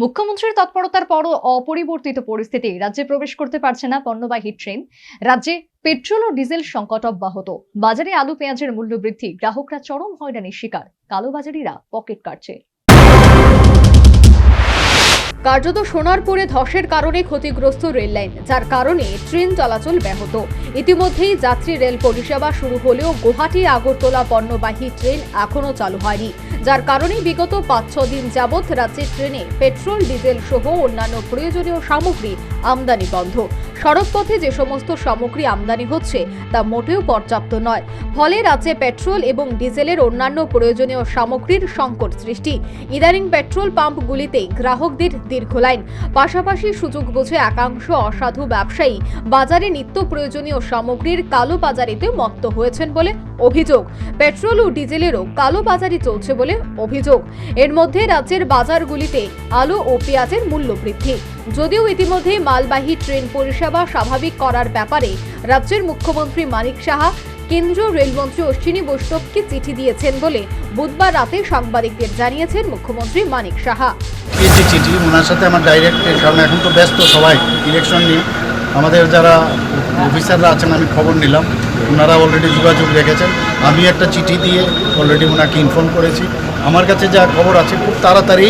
মুখ্যমন্ত্রীর তৎপরতার পরও অপরিবর্তিত পরিস্থিতি। রাজ্যে প্রবেশ করতে পারছে না পণ্যবাহী ট্রেন। রাজ্যে পেট্রোল ও ডিজেল সংকট অব্যাহত। বাজারে আলু, পেঁয়াজের মূল্য বৃদ্ধি। গ্রাহকরা চরম হয়রানির শিকার। কালোবাজারিরা পকেট কাটছে। কার্যত সোনারপুরে ধসের কারণে ক্ষতিগ্রস্ত রেল লাইন যার কারণে ট্রেন চলাচল ব্যাহত। ইতিমধ্যেই যাত্রী রেল পরিষেবা শুরু হলেও গুয়াহাটি আগরতলা পণ্যবাহী ট্রেন এখনও চালু হয়নি। যার কারণে বিগত পাঁচ ছ দিন যাবৎ রাজ্যের ট্রেনে পেট্রোল, ডিজেল সহ অন্যান্য প্রয়োজনীয় সামগ্রী আমদানি বন্ধ। সড়কপথে যে সমস্ত সামগ্রী আমদানি হচ্ছে, তা মোটেও পর্যাপ্ত নয়। ফলে রাজ্যে পেট্রোল এবং ডিজেলের অন্যান্য প্রয়োজনীয় সামগ্রীর সংকট সৃষ্টি। ইদানিং পেট্রোল পাম্পগুলিতে গ্রাহকদের দীর্ঘ লাইন। পাশাপাশি সুযোগ বুঝে একাংশ অসাধু ব্যবসায়ী বাজারে নিত্য প্রয়োজনীয় সামগ্রীর কালো বাজারিতে মত্ত হয়েছেন বলে অভিযোগ। পেট্রোল ও ডিজেলেরও কালো বাজারি চলছে বলে অভিযোগ। এর মধ্যে রাজ্যের বাজারগুলিতে আলু ও পেঁয়াজের মূল্য বৃদ্ধি। যদিও ইতিমধ্যে মালবাহী ট্রেন পরিষেবা স্বাভাবিক করার ব্যাপারে রাজ্যের মুখ্যমন্ত্রী মানিক সাহা, কেন্দ্রীয় রেলমন্ত্রী অশ্বিনী বৈষ্ণবকে চিঠি দিয়েছেন বলে বুধবার রাতে সাংবাদিকদের জানিয়েছেন মুখ্যমন্ত্রী মানিক সাহা। চিঠি, ওনার সাথে আমার ডাইরেক্ট কারণ এখন তো ব্যস্ত সবাই ইলেকশন নিয়ে। আমাদের যারা অফিসাররা আছেন, আমি খবর নিলাম। ওনারা অলরেডি যোগাযোগ রেখেছেন। আমি একটা চিঠি দিয়ে অলরেডি ওনাকে ইনফর্ম করেছি। আমার কাছে যা খবর আছে খুব তাড়াতাড়ি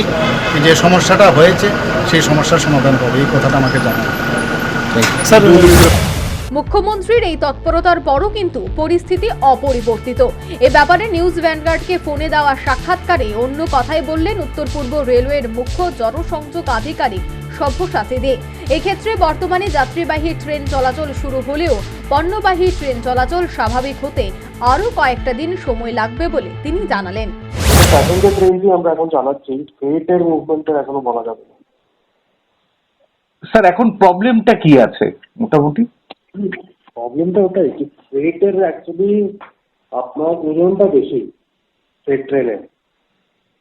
যে সমস্যাটা হয়েছে সেই সমস্যার সমাধান হবে। এই কথাটা আমাকে জানান। স্যার মুখ্যমন্ত্রীর এই তৎপরতার পরও কিন্তু পরিস্থিতি অপরিবর্তিত। এ ব্যাপারে নিউজ ভ্যানগার্ডকে ফোনে দেওয়া সাক্ষাৎকারে অন্য কথাই বললেন উত্তর পূর্ব রেলওয়ের মুখ্য জনসংযোগ আধিকারিক সভ্যসাচী দে এক্ষেত্রে বর্তমানে যাত্রীবাহী ট্রেন চলাচল শুরু হলেও পণ্যবাহী ট্রেন চলাচল স্বাভাবিক হতে আরও কয়েকটা দিন সময় লাগবে বলে তিনি জানালেন। প্যাসেঞ্জার ট্রেনটি আমরা এখন চালাচ্ছি ফ্রেটের মুভমেন্টের এখনও বলা যাবে না। স্যার এখন প্রবলেমটা কি আছে মোটামুটি? প্রবলেমটা ওটাই কি? ফ্রেটের অ্যাকচুয়ালি আপনার ওজনটা বেশি ফ্রেট ট্রেনের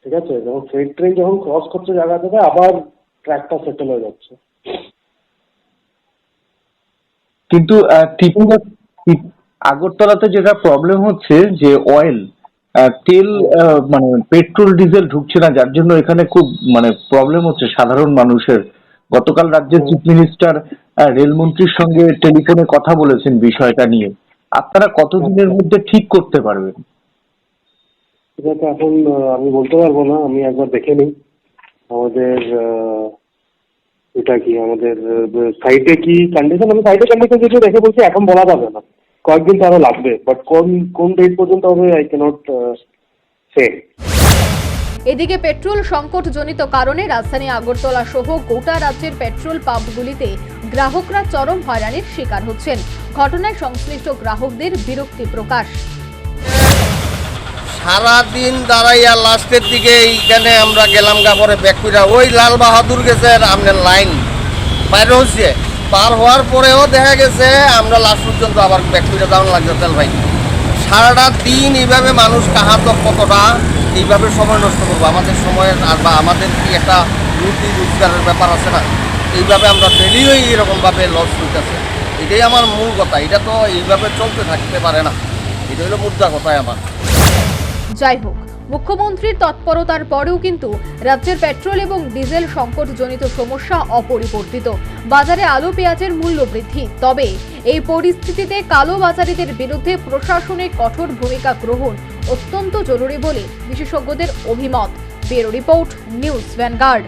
ঠিক আছে? যখন ফ্রেট ট্রেন যখন ক্রস করছে জায়গা থেকে আবার ট্র্যাকটা সেটেল হয়ে যাচ্ছে। কিন্তু ত্রিপুরা আগরতলাতে যেটা প্রবলেম হচ্ছে যে অয়েল তেল মানে পেট্রোল ডিজেল ঢুকছে না যার জন্য এখানে খুব মানে প্রবলেম হচ্ছে সাধারণ মানুষের। গতকাল রাজ্যের চিফ মিনিস্টার রেলমন্ত্রীর সঙ্গে টেলিফোনে কথা বলেছেন বিষয়টা নিয়ে। আপনারা কতদিনের মধ্যে ঠিক করতে পারবেন? এখন আমি বলতে পারব না আমি একবার দেখে নিই। আমাদের এটা কি আমাদের সাইডে কি কন্ডিশন আমি সাইডে কন্ডিশন যদি দেখে বলছি, এখন বলা যাবে না। কয়েকদিন তো লাগবে বাট কোন কোন ডেট পর্যন্ত হবে আই ক্যানট সে এদিকে পেট্রোল সংকটজনিত কারণে রাজধানী আগরতলা সহ গোটা রাজ্যের পেট্রোল পাম্পগুলিতে গ্রাহকরা চরম হয়রানির শিকার হচ্ছেন। ঘটনায় সংশ্লিষ্ট গ্রাহকদের বিরক্তি প্রকাশ। সারাদিন দাঁড়াইয়া লাস্টের দিকে এইখানে আমরা গেলাম গা পরে ওই লাল বাহাদুর গেছে আপনার লাইন। বাইরে হচ্ছে পার হওয়ার পরেও দেখা গেছে আমরা লাস্ট পর্যন্ত আবার ব্যাক যাওয়ার লাগছে তেল ভাই। সারাটা দিন এইভাবে মানুষ কাহাত কতটা এইভাবে সময় নষ্ট করব। আমাদের সময়ের আর বা আমাদের কি একটা রুটি রোজগারের ব্যাপার আছে না? এইভাবে আমরা ডেলিও এরকমভাবে লস হইতেছে। এটাই আমার মূল কথা। এটা তো এইভাবে চলতে থাকতে পারে না। এটা হলো মুদ্রা কথাই আমার। যাই হোক, মুখ্যমন্ত্রীর তৎপরতার পরেও কিন্তু রাজ্যের পেট্রোল এবং ডিজেল সংকটজনিত সমস্যা অপরিবর্তিত। বাজারে আলু, পেঁয়াজের মূল্য বৃদ্ধি। তবে এই পরিস্থিতিতে কালো বাজারিদের বিরুদ্ধে প্রশাসনের কঠোর ভূমিকা গ্রহণ অত্যন্ত জরুরি বলে বিশেষজ্ঞদের অভিমত। Bureau report, news Vanguard.